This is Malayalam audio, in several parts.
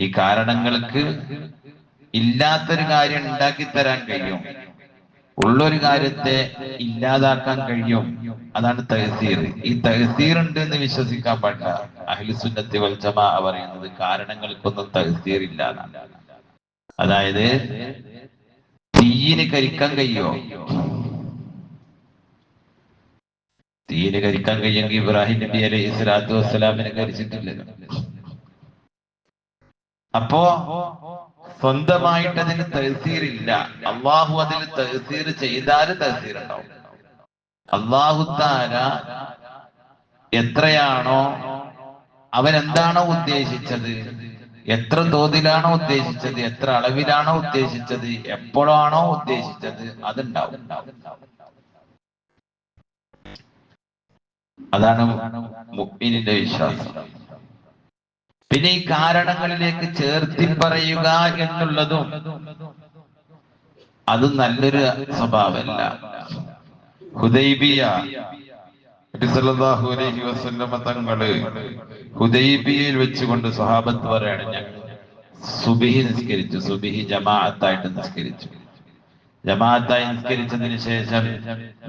ഈ കാരണങ്ങൾക്ക് ഇല്ലാത്തൊരു കാര്യം ഉണ്ടാക്കി തരാൻ കഴിയും. ഉള്ളൊരു കാര്യത്തെ ഇല്ലാതാക്കാൻ കഴിയും. അതാണ് തഹസീർ. ഈ തഹസീർ ഉണ്ട് എന്ന് വിശ്വസിക്കാൻ പാടില്ല. അഹിൽസുന്നത്തി വൽജമ പറയുന്നത് കാരണങ്ങൾക്കൊന്നും തഹസീർ ഇല്ല എന്നാണ്. അതായത് തീയിന് കരിക്കാൻ കഴിയോ? തീയിന് കരിക്കാൻ കഴിയെങ്കിൽ ഇബ്രാഹിം നബി അലൈഹി സ്വലാത്തു വസ്സലാമിനെ കരിച്ചിട്ടില്ലല്ലോ. അപ്പോ സ്വന്തമായിട്ട് അതിന് തഹസീറില്ല. അള്ളാഹു അതിന് തഹസീർ ചെയ്താൽ തഹസീർ ഉണ്ടാവും അള്ളാഹു താര എത്രയാണോ അവൻ എന്താണോ ഉദ്ദേശിച്ചത് എത്ര തോതിലാണോ ഉദ്ദേശിച്ചത് എത്ര അളവിലാണോ ഉദ്ദേശിച്ചത് എപ്പോഴാണോ ഉദ്ദേശിച്ചത് അതുണ്ടാവും. അതാണ് മുഅ്മിനിന്റെ വിശ്വാസം. പിന്നെ ഈ കാരണങ്ങളിലേക്ക് ചേർത്തി പറയുക എന്നുള്ളതും അത് നല്ലൊരു സ്വഭാവമല്ല. ഹുദൈബിയ അലൈഹി തങ്ങൾ ഹുദൈബിയയിൽ വെച്ചുകൊണ്ട് സ്വഹാബത്ത് പറയാണ് ഞാൻ സുബിഹി നിസ്കരിച്ചു സുബിഹി ജമാഅത്തായിട്ട് നിസ്കരിച്ചു. ജമാഅത്തായി നിസ്കരിച്ചതിന് ശേഷം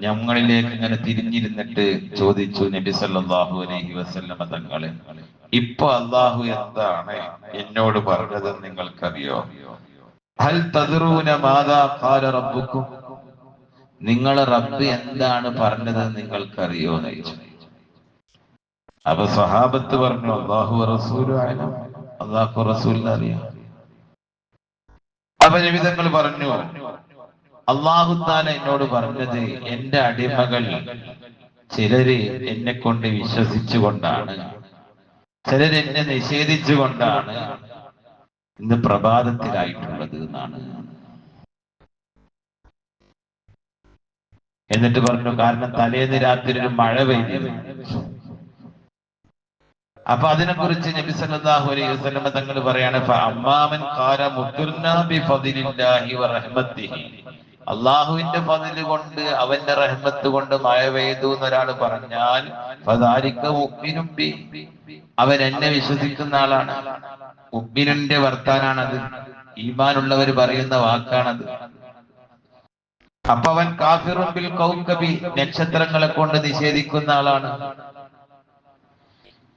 ഞങ്ങളിലേക്ക് ഇങ്ങനെ തിരിഞ്ഞിരുന്നിട്ട് ചോദിച്ചു നബി സല്ലല്ലാഹു അലൈഹി വസല്ലമ തങ്ങളെ ഇപ്പൊ അള്ളാഹു എന്താണ് എന്നോട് പറഞ്ഞതെന്ന് നിങ്ങൾക്കറിയോ? ഹൽ തദ്റൂന മാദാ ഖാല റബ്ബുക്കും നിങ്ങൾ റബ്ബ് എന്താണ് പറഞ്ഞതെന്ന് നിങ്ങൾക്കറിയോ എന്ന് ചോദിച്ചു. അപ്പൊ സഹാബത്ത് പറഞ്ഞു അള്ളാഹു അലൈഹി അള്ളാഹു റസൂലിനെ അറിയാം. അപ്പൊ നിമിതങ്ങൾ പറഞ്ഞു അള്ളാഹു താല എന്നോട് പറഞ്ഞത് എന്റെ അടിമകൾ ചിലര് എന്നെ കൊണ്ട് വിശ്വസിച്ചുകൊണ്ടാണ്. ചിലര് എന്നെ നിഷേധിച്ചുകൊണ്ടാണ്. ഇന്ന് പ്രഭാതത്തിലായിട്ടുള്ളത് എന്നാണ്. എന്നിട്ട് പറഞ്ഞു കാരണം തലേന്ന് രാത്രി ഒരു മഴ പെയ്തിരുന്നു അപ്പൊ അതിനെ കുറിച്ച് നബി സല്ലല്ലാഹു അലൈഹി തങ്ങൾ പറയാണ് ഫഅമ്മാമൻ അമ്മാമൻ ഖാല മുത്തുർനാ ബി ഫദ്ലില്ലാഹി വ റഹ്മത്തിഹി അള്ളാഹുവിന്റെ പതിൽ കൊണ്ട് അവന്റെ റഹ്മത്ത് കൊണ്ട് മഴ പെയ്തു എന്നൊരാൾ പറഞ്ഞാൽ അവൻ എന്നെ വിശ്വസിക്കുന്ന ആളാണ്. മുഅ്മിനിന്റെ വർത്താനാണത്. ഈമാനുള്ളവർ പറയുന്ന വാക്കാണത്. അപ്പൊ അവൻ കാഫിറുമ്പിൽ കൗക്കബി നക്ഷത്രങ്ങളെ കൊണ്ട് നിഷേധിക്കുന്ന ആളാണ്.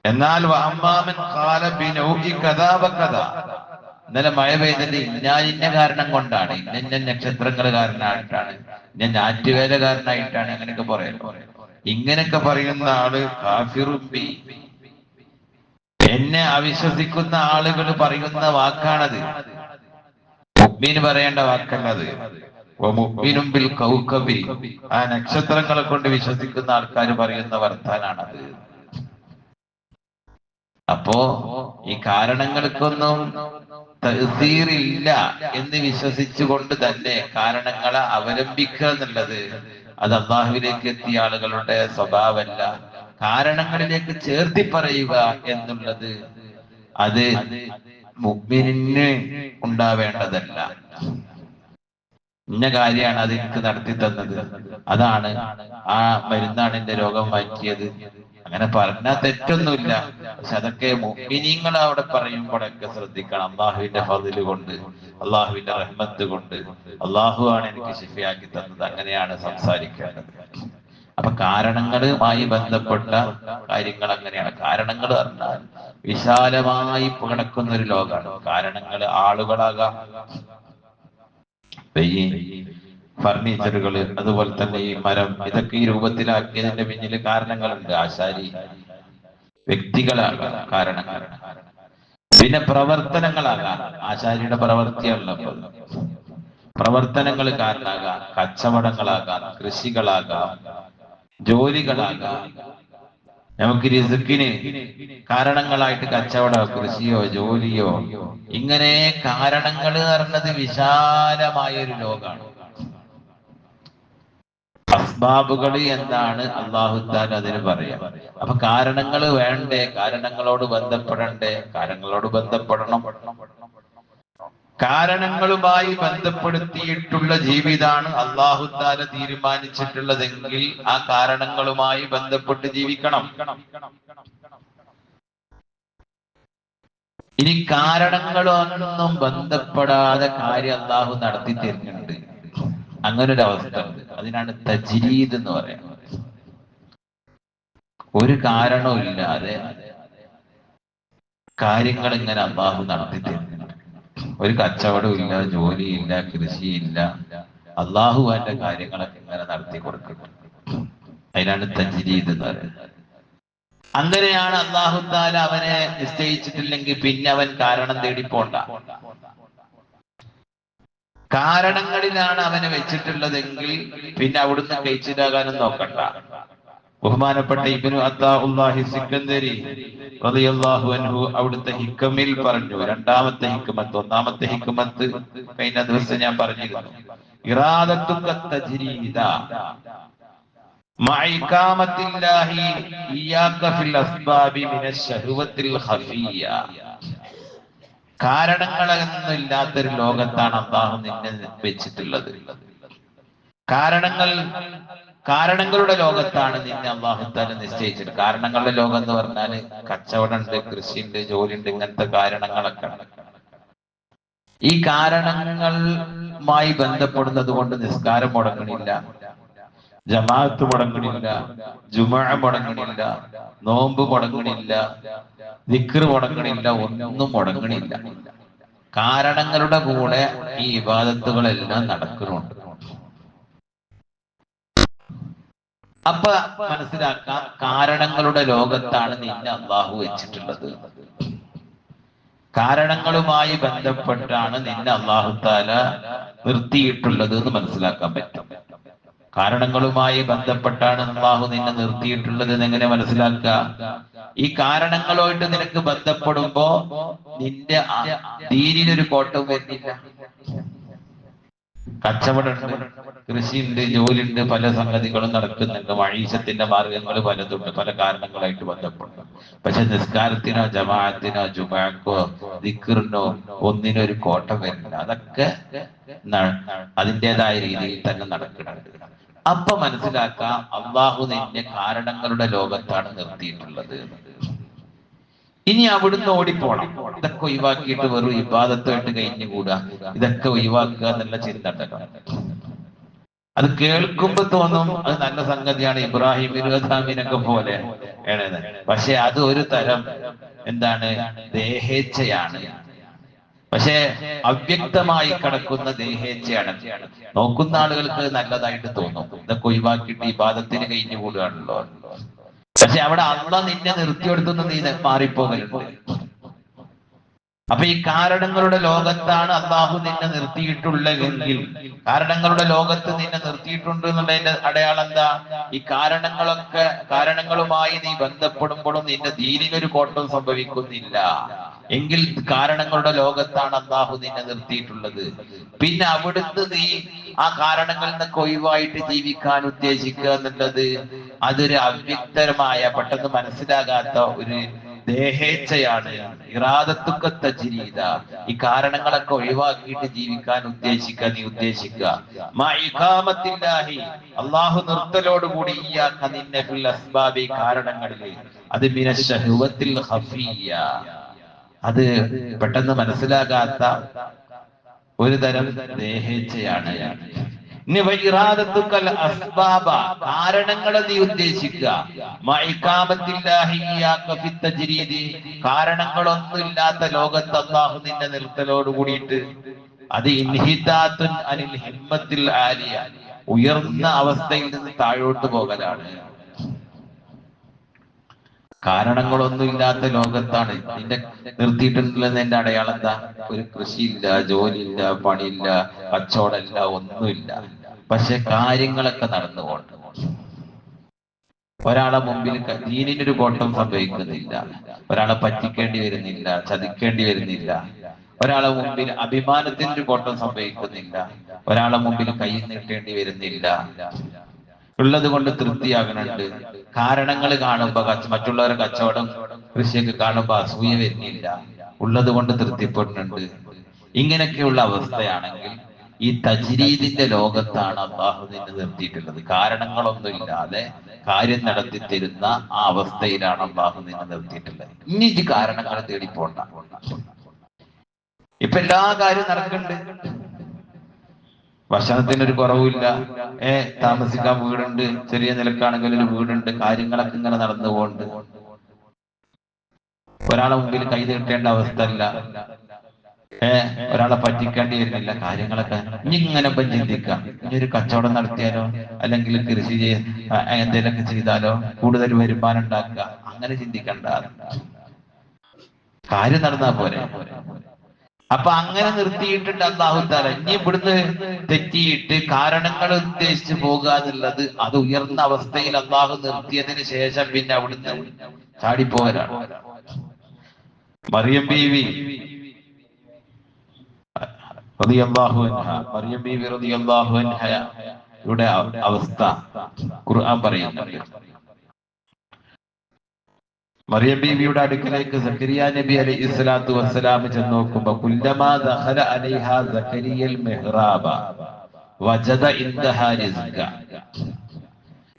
എന്നാൽ അമ്മാമൻ കാല ബിനൗഹി കഥാ വകഥ ഇന്നലെ മഴ പെയ്തത് ഇന്ന ഇന്ന കാരണം കൊണ്ടാണ് ഇന്ന നക്ഷത്രങ്ങൾ കാരണമായിട്ടാണ് ഞാൻ ഞാറ്റുവേല കാരണമായിട്ടാണ് അങ്ങനെയൊക്കെ പറയുന്നത്. ഇങ്ങനെയൊക്കെ പറയുന്ന ആൾ കാഫിറുബി എന്നെ അവിശ്വസിക്കുന്ന ആളുകൾ പറയുന്ന വാക്കാണത്. മുഗ്മീന് പറയേണ്ട വാക്കല്ലത്. മുഗ്മിനും ബിൽ കൗക്കബി ആ നക്ഷത്രങ്ങളെ കൊണ്ട് വിശ്വസിക്കുന്ന ആൾക്കാർ പറയുന്ന വർത്താനാണത്. അപ്പോ ഈ കാരണങ്ങൾക്കൊന്നും തഹസീറില്ല എന്ന് വിശ്വസിച്ചുകൊണ്ട് തന്നെ കാരണങ്ങളെ അവലംബിക്കുക എന്നുള്ളത് അത് അള്ളാഹുവിലേക്ക് എത്തിയ ആളുകളുടെ സ്വഭാവമല്ല. കാരണങ്ങളിലേക്ക് ചേർത്തി പറയുക എന്നുള്ളത് അത് മുഗ്മിനിന് ഉണ്ടാവേണ്ടതല്ല. ഇന്ന കാര്യമാണ് അത് എനിക്ക് നടത്തി തന്നത് അതാണ് ആ മരുന്നാണ് എന്റെ രോഗം മാറ്റിയത് അങ്ങനെ പറഞ്ഞാൽ തെറ്റൊന്നുമില്ല. പക്ഷെ അതൊക്കെ മുഗ്മിനീങ്ങൾ അവിടെ പറയുമ്പോഴൊക്കെ ശ്രദ്ധിക്കണം. അള്ളാഹുവിന്റെ ഫതിൽ കൊണ്ട് അള്ളാഹുവിന്റെ റഹ്മത്ത് കൊണ്ട്. അള്ളാഹു ആണ് എനിക്ക് ശിഫയാക്കി തന്നത്. അങ്ങനെയാണ് സംസാരിക്കേണ്ടത്. അപ്പൊ കാരണങ്ങളുമായി ബന്ധപ്പെട്ട കാര്യങ്ങൾ അങ്ങനെയാണ്. കാരണങ്ങൾ പറഞ്ഞാൽ വിശാലമായി കിടക്കുന്ന ഒരു ലോകമാണ്. കാരണങ്ങൾ ആളുകളാകാം. ഫർണിച്ചറുകൾ അതുപോലെ തന്നെ ഈ മരം ഇതൊക്കെ ഈ രൂപത്തിലാക്കിയതിന്റെ പിന്നിൽ കാരണങ്ങളുണ്ട്. ആശാരി വ്യക്തികളാകാം കാരണങ്ങൾ. പിന്നെ പ്രവർത്തനങ്ങളാകാം. ആശാരിയുടെ പ്രവർത്തിയാണല്ലോ പ്രവർത്തനങ്ങൾ കാരണമാകാം കച്ചവടങ്ങളാകാം കൃഷികളാകാം ജോലികളാകാം. നമുക്ക് റിസുക്കിന് കാരണങ്ങളായിട്ട് കച്ചവടമോ കൃഷിയോ ജോലിയോ ഇങ്ങനെ കാരണങ്ങൾ എന്ന് പറഞ്ഞത് വിശാലമായ ഒരു ലോകമാണ് അസ്ബാബുകൾ എന്താണ്? അള്ളാഹുത്താൻ അതിന് പറയാം. അപ്പൊ കാരണങ്ങൾ വേണ്ടേ? കാരണങ്ങളോട് ബന്ധപ്പെടണ്ടേ? കാരണങ്ങളോട് ബന്ധപ്പെടണം. കാരണങ്ങളുമായി ബന്ധപ്പെടുത്തിയിട്ടുള്ള ജീവിതാണ് അള്ളാഹുത്താല തീരുമാനിച്ചിട്ടുള്ളതെങ്കിൽ ആ കാരണങ്ങളുമായി ബന്ധപ്പെട്ട് ജീവിക്കണം. ഇനി കാരണങ്ങളൊന്നും ബന്ധപ്പെടാതെ കാര്യം അള്ളാഹു നടത്തി തരുന്നുണ്ട്. അങ്ങനെ ഒരു അവസ്ഥ അതിനാണ് തജ്രീദ് എന്ന് പറയുന്നത്. ഒരു കാരണവും ഇല്ലാതെ കാര്യങ്ങൾ ഇങ്ങനെ അള്ളാഹു നടത്തി ഒരു കച്ചവടവും ഇല്ല ജോലിയില്ല കൃഷിയില്ല. അള്ളാഹു അതിന്റെ കാര്യങ്ങളൊക്കെ ഇങ്ങനെ നടത്തി കൊടുക്കുന്നു അതിനാണ് തജ്രീദ് എന്ന് പറയുന്നത്. അങ്ങനെയാണ് അള്ളാഹു താല അവനെ നിശ്ചയിച്ചിട്ടില്ലെങ്കിൽ പിന്നെ അവൻ കാരണം തേടി പോണ്ട കാരണങ്ങളിലാണ് അവനെ വെച്ചിട്ടുള്ളതെങ്കിൽ പിന്നെ അവിടുന്ന് കഴിച്ചിട്ടാകാനും നോക്കണ്ട. ബഹുമാനപ്പെട്ട ഇബിനു അത്താഹി സിക്കന്ദരി റളിയല്ലാഹു അൻഹു അവിടുത്തെ ഹിക്കമിൽ പറഞ്ഞു. രണ്ടാമത്തെ ഹിക്കുമത്ത് ഒന്നാമത്തെ ഹിക്കുമത്ത് കഴിഞ്ഞ ദിവസം ഞാൻ പറഞ്ഞിരുന്നു. ഇറാദത്തും ഇയ്യാക്ക ഫിൽ അസ്ബാബി മിനശ് ഷഹവത്തിൽ കാരണങ്ങളൊന്നും ഇല്ലാത്തൊരു ലോകത്താണ് അള്ളാഹു നിന്നെ വെച്ചിട്ടുള്ളത്. കാരണങ്ങൾ കാരണങ്ങളുടെ ലോകത്താണ് നിന്നെ അള്ളാഹു തന്നെ നിശ്ചയിച്ചത്. കാരണങ്ങളുടെ ലോകം എന്ന് പറഞ്ഞാൽ കച്ചവടമുണ്ട് കൃഷിയുണ്ട് ജോലിയുണ്ട് ഇങ്ങനത്തെ കാരണങ്ങളൊക്കെ. ഈ ഈ കാരണങ്ങളുമായി ബന്ധപ്പെടുന്നത് കൊണ്ട് നിസ്കാരം മുടങ്ങണില്ല ജമാഅത്ത് മുടങ്ങണില്ല ജുമാ മുടങ്ങണില്ല നോമ്പ് മുടങ്ങണില്ല ദിക്ർ മുടങ്ങണില്ല ഒന്നും മുടങ്ങണില്ല. കാരണങ്ങളുടെ കൂടെ ഈ ഇബാദത്തുകളെല്ലാം നടക്കുന്നുണ്ട്. അപ്പൊ മനസ്സിലാക്കാം കാരണങ്ങളുടെ ലോകത്താണ് നിന്നെ അള്ളാഹു വെച്ചിട്ടുള്ളത്. കാരണങ്ങളുമായി ബന്ധപ്പെട്ടാണ് നിന്നെ അള്ളാഹു താല നിർത്തിയിട്ടുള്ളത് എന്ന് മനസ്സിലാക്കാൻ പറ്റും. കാരണങ്ങളുമായി ബന്ധപ്പെട്ടാണ് അള്ളാഹു നിന്നെ നിർത്തിയിട്ടുള്ളത് എങ്ങനെ മനസ്സിലാക്കുക? ഈ കാരണങ്ങളുമായിട്ട് നിനക്ക് ബന്ധപ്പെടുമ്പോ നിന്റെ ദീനിനൊരു കോട്ടം വരുന്നില്ല. കച്ചവടമുണ്ട് കൃഷിയുണ്ട് ജോലിയുണ്ട് പല സംഗതികളും നടക്കുന്നുണ്ട്. മഴീശത്തിന്റെ മാർഗങ്ങൾ പലതുണ്ട് പല കാരണങ്ങളായിട്ട് ബന്ധപ്പെടുന്നു. പക്ഷെ നിസ്കാരത്തിനോ ജമാഅത്തിനോ ജുമാക്കോ ദിക്കറിനോ ഒന്നിനോ ഒരു കോട്ടം വരുന്നില്ല. അതൊക്കെ അതിന്റെതായ രീതിയിൽ തന്നെ നടക്കുന്നുണ്ട്. അപ്പൊ മനസ്സിലാക്കാം അള്ളാഹു നിന്റെ കാരണങ്ങളുടെ ലോകത്താണ് നിർത്തിയിട്ടുള്ളത്. ഇനി അവിടുന്ന് ഓടിപ്പോണം. ഇതൊക്കെ ഒഴിവാക്കിയിട്ട് വെറും ഇബാദത്തായിട്ട് കഴിഞ്ഞുകൂടാ ഇതൊക്കെ ഒഴിവാക്കുക എന്നുള്ള ചിന്ത അത് കേൾക്കുമ്പോ തോന്നും അത് നല്ല സംഗതിയാണ് ഇബ്രാഹിം ഇരുപതാമിനൊക്കെ പോലെ. പക്ഷെ അത് ഒരു തരം എന്താണ്? ദേഹേച്ഛയാണ്. പക്ഷേ അവ്യക്തമായി കിടക്കുന്ന ദേഹേച്ഛയാണ്. നോക്കുന്ന ആളുകൾക്ക് നല്ലതായിട്ട് തോന്നും. ഇതൊക്കെ ഒഴിവാക്കിയിട്ട് ഈ പാദത്തിന് കഴിഞ്ഞു കൂടുകയാണല്ലോ. പക്ഷെ അവിടെ അള്ള നിന്നെ നിർത്തിയെടുത്തുനിന്ന് നീ മാറിപ്പോകലുണ്ട് അപ്പൊ ഈ കാരണങ്ങളുടെ ലോകത്താണ് അള്ളാഹു നിന്നെ നിർത്തിയിട്ടുള്ളതെങ്കിൽ കാരണങ്ങളുടെ ലോകത്ത് നിന്നെ നിർത്തിയിട്ടുണ്ട് എന്നുള്ളതിന്റെ അടയാളം എന്താ? ഈ കാരണങ്ങളൊക്കെ കാരണങ്ങളുമായി നീ ബന്ധപ്പെടുമ്പോഴും നിന്റെ ദീനിനൊരു കോട്ടം സംഭവിക്കുന്നില്ല. എങ്കിൽ കാരണങ്ങളുടെ ലോകത്താണ് അള്ളാഹു നിന്നെ നിർത്തിയിട്ടുള്ളത്. പിന്നെ അവിടുന്ന് നീ ആ കാരണങ്ങളിൽ നിന്നൊക്കെ ഒഴിവായിട്ട് ജീവിക്കാൻ ഉദ്ദേശിക്കുക എന്നുള്ളത് അതൊരു അവ്യക്തരമായ പെട്ടെന്ന് മനസ്സിലാകാത്ത ഒരു ദേഹേച്ഛയാണ്. ഇറാദത്തുക്ക തജ്രീദ ഈ കാരണങ്ങളൊക്കെ ഒഴിവാക്കിയിട്ട് ജീവിക്കാൻ ഉദ്ദേശിക്കുക നീ ഉദ്ദേശിക്കുക അള്ളാഹു നിർത്തലോടുകൂടി നിന്നെ അസ്ബാബി കാരണങ്ങളിൽ. അത് മിന ശഹ്വത്തിൽ ഖഫിയ്യ അത് പെട്ടെന്ന് മനസ്സിലാകാത്ത ഒരു തരം ദേഹേച്ഛയാണ്. കാരണങ്ങളെ നീ ഉദ്ദേശിക്കുക. കാരണങ്ങളൊന്നും ലോകത്ത് അല്ലാഹു നിന്നെ നിർത്തലോട് കൂടിയിട്ട് അത് ഇൻഹിതാത്തുൻ അനിൽ ഹിമ്മത്തിൽ ആലിയ ഉയർന്ന അവസ്ഥയിൽ നിന്ന് താഴോട്ട് പോകലാണ്. കാരണങ്ങളൊന്നും ഇല്ലാത്ത ലോകത്താണ്. നിന്റെ നിർത്തിയിട്ടുണ്ടെന്ന് എന്റെ അടയാളം എന്താ ഒരു കൃഷിയില്ല ജോലിയില്ല പണിയില്ല കച്ചവടമില്ല ഒന്നുമില്ല. പക്ഷെ കാര്യങ്ങളൊക്കെ നടന്നു പോകട്ടെ ഒരാളെ മുമ്പിൽ ഒരു കോട്ടം സംഭവിക്കുന്നില്ല. ഒരാളെ പറ്റിക്കേണ്ടി വരുന്നില്ല ചതിക്കേണ്ടി വരുന്നില്ല. ഒരാളെ മുമ്പിൽ അഭിമാനത്തിന്റെ ഒരു കോട്ടം സംഭവിക്കുന്നില്ല. ഒരാളെ മുമ്പിൽ കൈ നീട്ടേണ്ടി വരുന്നില്ല. ഉള്ളത് കൊണ്ട് തൃപ്തിയാകുന്നുണ്ട്. കാരണങ്ങൾ കാണുമ്പോ മറ്റുള്ളവരെ കച്ചവടം കൃഷിയൊക്കെ കാണുമ്പോ അസൂയ വരുന്നില്ല. ഉള്ളത് കൊണ്ട് തൃപ്തിപ്പെടുന്നുണ്ട്. ഇങ്ങനെയൊക്കെയുള്ള അവസ്ഥയാണെങ്കിൽ ഈ തജ്രീദിന്റെ ലോകത്താണ് അള്ളാഹു നിന്നെ നിർത്തിയിട്ടുള്ളത്. കാരണങ്ങളൊന്നുമില്ലാതെ കാര്യം നടത്തി തരുന്ന ആ അവസ്ഥയിലാണ് അള്ളാഹു നിന്നെ നിർത്തിയിട്ടുള്ളത്. ഇനി ഇത് കാരണങ്ങൾ തേടി പോണ്ട. ഇപ്പൊ എല്ലാ കാര്യവും നടക്കുന്നുണ്ട്. ഭക്ഷണത്തിനൊരു കുറവില്ല ഏ താമസിക്കാൻ വീടുണ്ട്. ചെറിയ നിലക്കാണെങ്കിൽ ഒരു വീടുണ്ട്. കാര്യങ്ങളൊക്കെ ഇങ്ങനെ നടന്നു പോകുന്നുണ്ട് ഒരാളെ മുമ്പിൽ കൈ നീട്ടേണ്ട അവസ്ഥ അല്ല ഏ ഒരാളെ പറ്റിക്കേണ്ടി വരുന്നില്ല കാര്യങ്ങളൊക്കെ. ഇനി ഇങ്ങനെ ഇപ്പം ചിന്തിക്കാം. ഇനി ഒരു കച്ചവടം നടത്തിയാലോ? അല്ലെങ്കിൽ കൃഷി ചെയ്യ എന്തെങ്കിലുമൊക്കെ ചെയ്താലോ? കൂടുതൽ വരുമാനം ഉണ്ടാക്കുക. അങ്ങനെ ചിന്തിക്കണ്ട. കാര്യം നടന്നാ പോരെ. അപ്പൊ അങ്ങനെ നിർത്തിയിട്ടുണ്ട് അള്ളാഹുത്താല ഇനി ഇവിടുന്ന് തെറ്റിയിട്ട് കാരണങ്ങൾ ഉദ്ദേശിച്ചു പോകുക എന്നുള്ളത് അത് ഉയർന്ന അവസ്ഥയിൽ അള്ളാഹു നിർത്തിയതിന് ശേഷം പിന്നെ അവിടുന്ന് ചാടിപ്പോകലാണ്. മറിയം ബീവി റളിയല്ലാഹു അൻഹ മറിയം ബീവി റളിയല്ലാഹു അൻഹ യുടെ അവ- അവസ്ഥ ഖുർആൻ പറയുന്നുണ്ട്. മറിയം ബീവിയുടെ അടുക്കലേക്ക് സക്കരിയ നബി അലി ഇസ്ലാത്തു വസ്സലാം ചെന്ന് നോക്കുമ്പോ കുല്ലമാ സക്കരിയൽ വജദ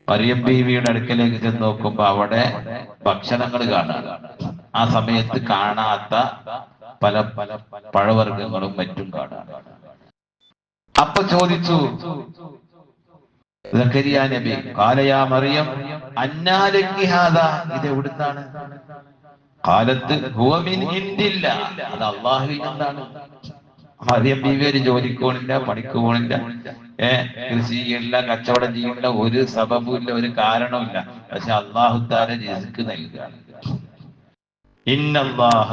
മറിയം ബീവിയുടെ അടുക്കലേക്ക് ചെന്ന് നോക്കുമ്പോ അവിടെ ഭക്ഷണങ്ങൾ കാണാൻ ആ സമയത്ത് കാണാത്ത പല പല പഴവർഗങ്ങളും മറ്റും കാണാം. അപ്പൊ ചോദിച്ചു സക്കരിയ നബി കാലയാ മറിയം അന്നാലക്കി ഹാദാ ഇത് എവിടുന്നാണ്? കാലത്ത് ഹുവമിൻ ഇന്ദില്ല അത് അള്ളാഹുവിൽ നിന്നാണ്. മറിയം ബീവി ഒരു ജോലിക്ക് പോണില്ല പണിക്ക് പോണില്ല ഏ കൃഷി ചെയ്യണില്ല കച്ചവടം ചെയ്യണില്ല ഒരു സബബും ഇല്ല ഒരു കാരണവുമില്ല പക്ഷെ അള്ളാഹു താര റിസ്ക് നൽകുകയാണ് ഇന്നല്ലാഹ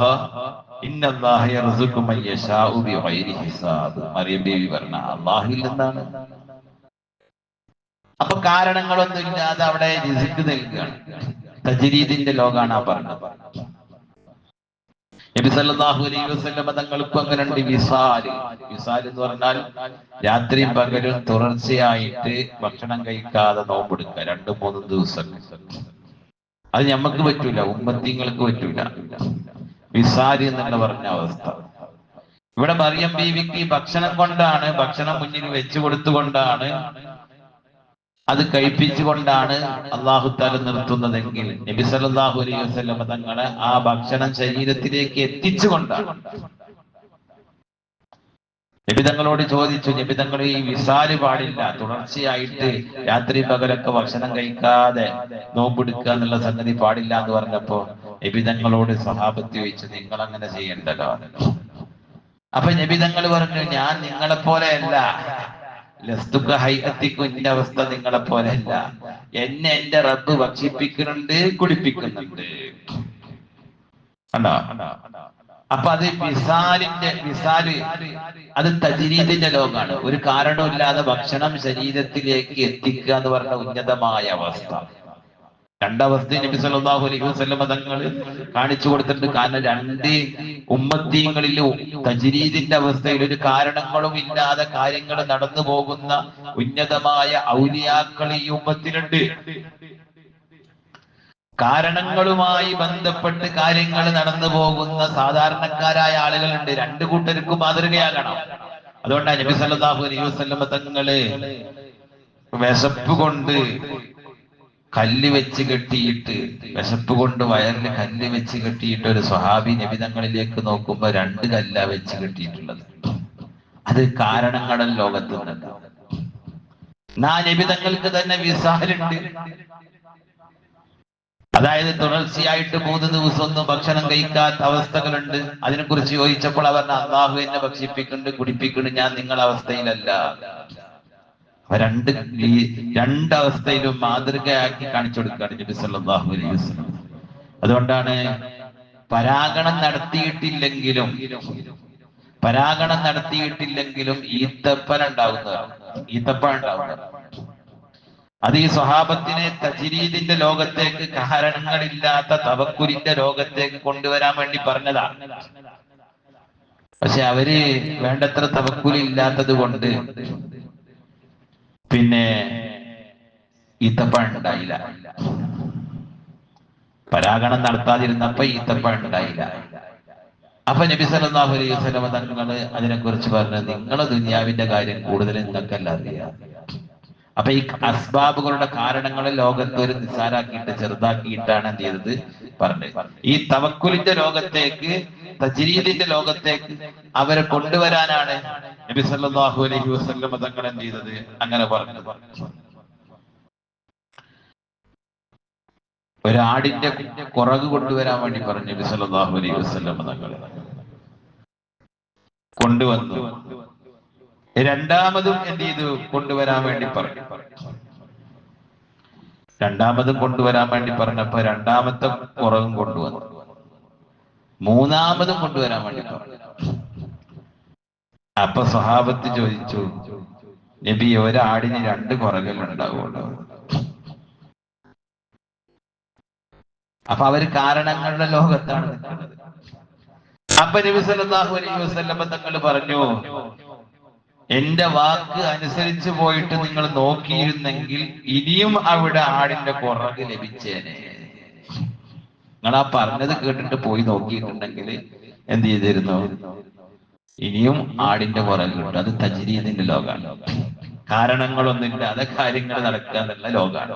മറിയം ബീവി പറഞ്ഞ അള്ളാഹുവിൽ നിന്നാണ്. അപ്പൊ കാരണങ്ങളൊന്നും ഇല്ലാതെ അവിടെ റിസ്ക് നൽകുകയാണ് തജ്രീദിന്റെ ലോകാണ് ആ പറഞ്ഞത്. നബി സല്ലല്ലാഹു അലൈഹി വസല്ലം തങ്ങൾക്കും അങ്ങനെ ഉണ്ട് വിസാൽ വിസാൽ എന്ന് പറഞ്ഞാൽ രാത്രിയും പകലും തുടർച്ചയായിട്ട് ഭക്ഷണം കഴിക്കാതെ നോമ്പെടുക്കുക. രണ്ടു മൂന്ന് ദിവസം. അത് ഞമ്മക്ക് പറ്റൂല ഉമ്മത്തിങ്ങൾക്ക് പറ്റൂല. വിസാരി എന്നുള്ള പറഞ്ഞ അവസ്ഥ. ഇവിടെ മറിയം ബീവിക്ക് ഭക്ഷണം കൊണ്ടാണ് ഭക്ഷണം മുന്നിൽ വെച്ചു കൊടുത്തുകൊണ്ടാണ് അത് കഴിപ്പിച്ചുകൊണ്ടാണ് അള്ളാഹു താല നിർത്തുന്നതെങ്കിൽ നബി സല്ലല്ലാഹു അലൈഹി വസ്ലമ തങ്ങളെ ആ ഭക്ഷണം ശരീരത്തിലേക്ക് എത്തിച്ചുകൊണ്ടാണ്. നിബിതങ്ങളോട് ചോദിച്ചു നബി തങ്ങൾ ഈ വിസാൽ പാടില്ല തുടർച്ചയായിട്ട് രാത്രി പകലൊക്കെ ഭക്ഷണം കഴിക്കാതെ നോമ്പെടുക്കുക എന്നുള്ള സംഗതി പാടില്ല എന്ന് പറഞ്ഞപ്പോ നബി തങ്ങളോട് സഹാബത്ത് ചോദിച്ചു നിങ്ങൾ അങ്ങനെ ചെയ്യണ്ടല്ലോ അപ്പൊ നബി തങ്ങൾ പറഞ്ഞു ഞാൻ നിങ്ങളെ പോലെയല്ല ലസ്തുക്ക ഹൈഅത്തിക്കും എന്റെ അവസ്ഥ നിങ്ങളെ പോലെയല്ല എന്നെ എന്റെ റബ്ബ് ഭക്ഷിപ്പിക്കുന്നുണ്ട് കുടിപ്പിക്കുന്നുണ്ട്. അല്ല അപ്പൊ അത് വിസാലിന്റെ വിസാൽ അത് തജ്രീദിന്റെ ലോകമാണ്. ഒരു കാരണമില്ലാതെ ഭക്ഷണം ശരീരത്തിലേക്ക് എത്തിക്കുക എന്ന് പറഞ്ഞ ഉന്നതമായ അവസ്ഥ. രണ്ടവസ്ഥ നബി സല്ലല്ലാഹു അലൈഹി വസല്ലമ തങ്ങൾ കാണിച്ചു കൊടുത്തിട്ടുണ്ട്. കാരണം രണ്ട് ഉമ്മത്തീങ്ങളിൽ തജ്രീദിന്റെ അവസ്ഥയിൽ ഒരു കാരണങ്ങളും ഇല്ലാതെ കാര്യങ്ങൾ നടന്നു പോകുന്ന ഉന്നതമായ ഔലിയാക്കൾ ഈ ഉമ്മത്തിലുണ്ട്. കാരണങ്ങളുമായി ബന്ധപ്പെട്ട് കാര്യങ്ങൾ നടന്നു പോകുന്ന സാധാരണക്കാരായ ആളുകളുണ്ട്. രണ്ടു കൂട്ടർക്കും മാതൃകയാകണം. അതുകൊണ്ടാണ് നബി സല്ലല്ലാഹു അലൈഹി വസല്ലമ തങ്ങൾ വിശപ്പ് കൊണ്ട് കല്ല് വെച്ച് കെട്ടിയിട്ട് വിശപ്പ് കൊണ്ട് വയറിൽ കല്ല് വെച്ച് കെട്ടിയിട്ട് ഒരു സ്വഹാബി നിബിധങ്ങളിലേക്ക് നോക്കുമ്പോ രണ്ട് കല്ല വെച്ച് കെട്ടിയിട്ടുള്ളത്. അത് കാരണങ്ങളും ലോകത്ത് നാ നിബിധങ്ങൾക്ക് തന്നെ വിസാലുണ്ട്. അതായത് തുടർച്ചയായിട്ട് മൂന്ന് ദിവസം ഒന്നും ഭക്ഷണം കഴിക്കാത്ത അവസ്ഥകളുണ്ട്. അതിനെക്കുറിച്ച് ചോദിച്ചപ്പോൾ അവർ അള്ളാഹു എന്നെ ഭക്ഷിപ്പിക്കുന്നുണ്ട് കുടിപ്പിക്കുന്നുണ്ട്. ഞാൻ നിങ്ങളെ അവസ്ഥയിലല്ല. രണ്ട് ഈ രണ്ടവസ്ഥയിലും മാതൃകയാക്കി കാണിച്ചു കൊടുക്കുകയാണ് നബി സല്ലല്ലാഹു അലൈഹി വസല്ലം. അതുകൊണ്ടാണ് പരാഗണം നടത്തിയിട്ടില്ലെങ്കിലും പരാഗണം നടത്തിയിട്ടില്ലെങ്കിലും ഈത്തപ്പൻ ഉണ്ടാകുന്നതാണ് ഈത്തപ്പ ഉണ്ടാകുന്നതാണ് അത് ഈ സ്വഹാബത്തിനെ തജിരീദിന്റെ ലോകത്തേക്ക് കാരണങ്ങളില്ലാത്ത തവക്കുരിന്റെ ലോകത്തേക്ക് കൊണ്ടുവരാൻ വേണ്ടി പറഞ്ഞതാണ് പക്ഷെ അവർ വേണ്ടത്ര തവക്കുലില്ലാത്തത് കൊണ്ട് പിന്നെ ഈത്തപ്പഴം ഉണ്ടായില്ല പരാഗണം നടത്താതിരുന്നപ്പോ ഈത്തപ്പഴം ഉണ്ടായില്ല അപ്പൊ നബി സല്ലല്ലാഹു അലൈഹി വസല്ലമ തങ്ങൾ അതിനെക്കുറിച്ച് പറഞ്ഞു നിങ്ങളെ ദുനിയാവിന്റെ കാര്യം കൂടുതൽ നിങ്ങൾക്കല്ല അറിയാം. അപ്പൊ ഈ അസ്ബാബുകളുടെ കാരണങ്ങളെ ലോകത്ത് ഒരു നിസ്സാരാക്കിയിട്ട് ചെറുതാക്കിയിട്ടാണ് എന്ത് ചെയ്തത്? പറഞ്ഞത്. ഈ തവക്കുലിന്റെ ലോകത്തേക്ക് തജ്രീദിന്റെ ലോകത്തേക്ക് അവരെ കൊണ്ടുവരാനാണ് നബി സല്ലല്ലാഹു അലൈഹി വസല്ലം തങ്ങൾ എന്ത് ചെയ്തത്? അങ്ങനെ പറഞ്ഞു. ഒരാടിന്റെ കുറക് കൊണ്ടുവരാൻ വേണ്ടി പറഞ്ഞു നബി സല്ലല്ലാഹു അലൈഹി വസല്ലം തങ്ങൾ കൊണ്ടുവന്നു. രണ്ടാമതും എന്ത് ചെയ്തു? കൊണ്ടുവരാൻ വേണ്ടി പറഞ്ഞു. രണ്ടാമതും കൊണ്ടുവരാൻ വേണ്ടി പറഞ്ഞപ്പോ രണ്ടാമത്തെ കുറവും കൊണ്ടുവന്നു. മൂന്നാമതും കൊണ്ടുവരാൻ വേണ്ടി പറഞ്ഞു. അപ്പൊ സ്വഹാബത്ത് ചോദിച്ചു നബി ഒരാടിന് രണ്ട് കുറകൾ ഉണ്ടാവുള്ളൂ അപ്പൊ അവർ കാരണങ്ങളുടെ ലോകത്താണ് അപ്പൊ നബി സല്ലല്ലാഹു അലൈഹി വസല്ലമ തങ്ങൾ പറഞ്ഞു എന്റെ വാക്ക് അനുസരിച്ച് പോയിട്ട് നിങ്ങൾ നോക്കിയിരുന്നെങ്കിൽ ഇനിയും അവിടെ ആടിന്റെ കുറക് ലഭിച്ചേനെ. നിങ്ങൾ ആ പറഞ്ഞത് കേട്ടിട്ട് പോയി നോക്കിയിട്ടുണ്ടെങ്കിൽ എന്ത് ചെയ്തിരുന്നു? ഇനിയും ആടിന്റെ പുറകിലുണ്ട് അത് തജ്രീദിന്റെ ലോകാണ്. അതെ കാര്യങ്ങൾ നടക്കുക എന്നുള്ള ലോകമാണ്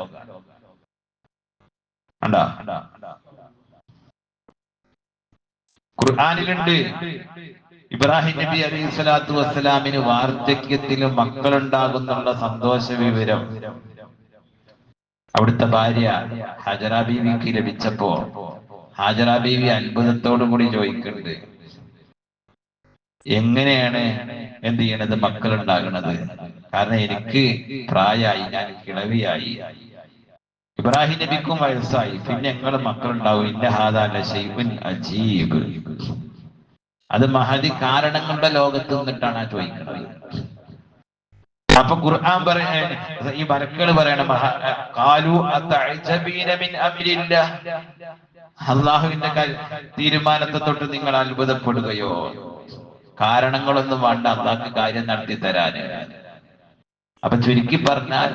ഖുർആാനിലുണ്ട്. ഇബ്രാഹിം നബി അലൈഹി സ്വലാത്തു വസ്സലാമിന് വാർദ്ധക്യത്തിൽ മക്കളുണ്ടാകുന്നുള്ള സന്തോഷ വിവരം. അവിടുത്തെ ഭാര്യ ഹാജറ ബീവിക്ക് ലഭിച്ചപ്പോ ഹാജറ ബീവി അത്ഭുതത്തോടു കൂടി ചോദിക്കുന്നുണ്ട്. എങ്ങനെയാണ് എന്ത് ചെയ്യണത്? മക്കൾ ഉണ്ടാകുന്നത് കാരണം എനിക്ക് പ്രായമായി ഞാൻ കിളവിയായി. ഇബ്രാഹിം നബിക്കും വയസ്സായി. പിന്നെ എങ്ങനെ മക്കളുണ്ടാവും? ഇന്ന ഹാദാല ഷൈബുൻ അജീബ്. അത് മഹതി കാരണങ്ങളുടെ ലോകത്ത് നിന്നിട്ടാണ് ചോദിക്കുന്നത്. അപ്പൊ ഖുർആൻ പറയ ഈ മരക്കൾ പറയണ കാലു അള്ളാഹുവിന്റെ തീരുമാനത്തെ തൊട്ട് നിങ്ങൾ അത്ഭുതപ്പെടുകയോ? കാരണങ്ങളൊന്നും വേണ്ട അള്ളാഹ് കാര്യം നടത്തി തരാന്. അപ്പൊ ചുരുക്കി പറഞ്ഞാൽ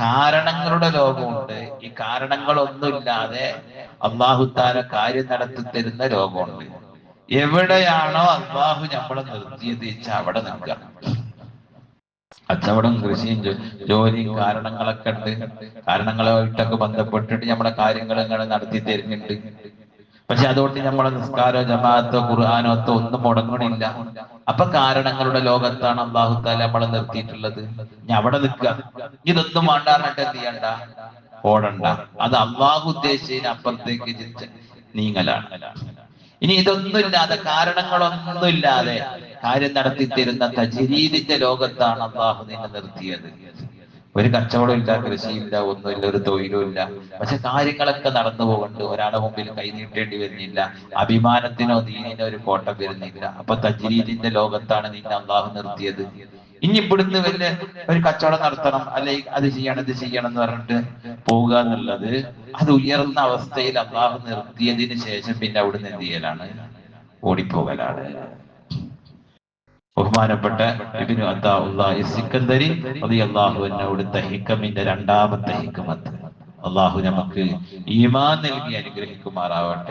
കാരണങ്ങളുടെ ലോകമുണ്ട് ഈ കാരണങ്ങളൊന്നുമില്ലാതെ അള്ളാഹുത്താല കാര്യം നടത്തി തരുന്ന ലോകമുണ്ട് എവിടെയാണോ അള്ളാഹു നമ്മളെ നിർത്തിയത് അവിടെ നിൽക്കുക. കച്ചവടം കൃഷിയും ജോലിയും കാരണങ്ങളൊക്കെ ഉണ്ട്. കാരണങ്ങളുമായിട്ടൊക്കെ ബന്ധപ്പെട്ടിട്ട് നമ്മുടെ കാര്യങ്ങൾ ഇങ്ങനെ നടത്തി തരുന്നുണ്ട്. പക്ഷെ അതുകൊണ്ട് നമ്മളെ നിസ്കാരോ ജമാഅത്തോ ഖുർആാനോ ഒക്കെ ഒന്നും മുടങ്ങണില്ല. അപ്പൊ കാരണങ്ങളുടെ ലോകത്താണ് അള്ളാഹു താല നമ്മളെ നിർത്തിയിട്ടുള്ളത്. ഞാൻ അവിടെ നിൽക്കുക. ഇതൊന്നും വേണ്ടാറിട്ട് എന്ത് ചെയ്യണ്ട? ഓടണ്ട. അത് അള്ളാഹു ഉദ്ദേശിച്ചതിന് അപ്പുറത്തേക്ക് ചിന്ത നീങ്ങലാണ്. ഇനി ഇതൊന്നുമില്ലാതെ കാരണങ്ങളൊന്നുമില്ലാതെ കാര്യം നടത്തി തരുന്ന തജരീദിന്റെ ലോകത്താണ് അള്ളാഹു നിന്നെ നിർത്തിയത്. ഒരു കച്ചവടം ഇല്ല കൃഷിയില്ല ഒന്നുമില്ല ഒരു തൊഴിലും ഇല്ല. പക്ഷെ കാര്യങ്ങളൊക്കെ നടന്നു പോകുന്നുണ്ട് ഒരാളെ മുമ്പിൽ കൈ നീട്ടേണ്ടി വരുന്നില്ല. അഭിമാനത്തിനോ ദീനിനോ ഒരു കോട്ടം വരുന്നില്ല. അപ്പൊ തജ്രീദിന്റെ ലോകത്താണ് നിന്നെ അള്ളാഹു നിർത്തിയത്. ഇനി ഇവിടുന്ന് വലിയ ഒരു കച്ചവടം നടത്തണം അല്ലെ അത് ചെയ്യണം ഇത് ചെയ്യണം എന്ന് പറഞ്ഞിട്ട് പോവുക എന്നുള്ളത് അത് ഉയർന്ന അവസ്ഥയിൽ അള്ളാഹു നിർത്തിയതിന് ശേഷം പിന്നെ അവിടുന്ന് എന്ത് ചെയ്യലാണ്? ഓടിപ്പോകലാണ്. ബഹുമാനപ്പെട്ട ഇബിനു അത്താഹി സിക്കന്ദരി റളിയല്ലാഹു അൻഹു അവിടുത്തെ ഹിക്കമിന്റെ രണ്ടാമത്തെ ഹിക്കമത്ത് അള്ളാഹു നമുക്ക് ഈമാൻ നൽകി അനുഗ്രഹിക്കുമാറാവട്ടെ.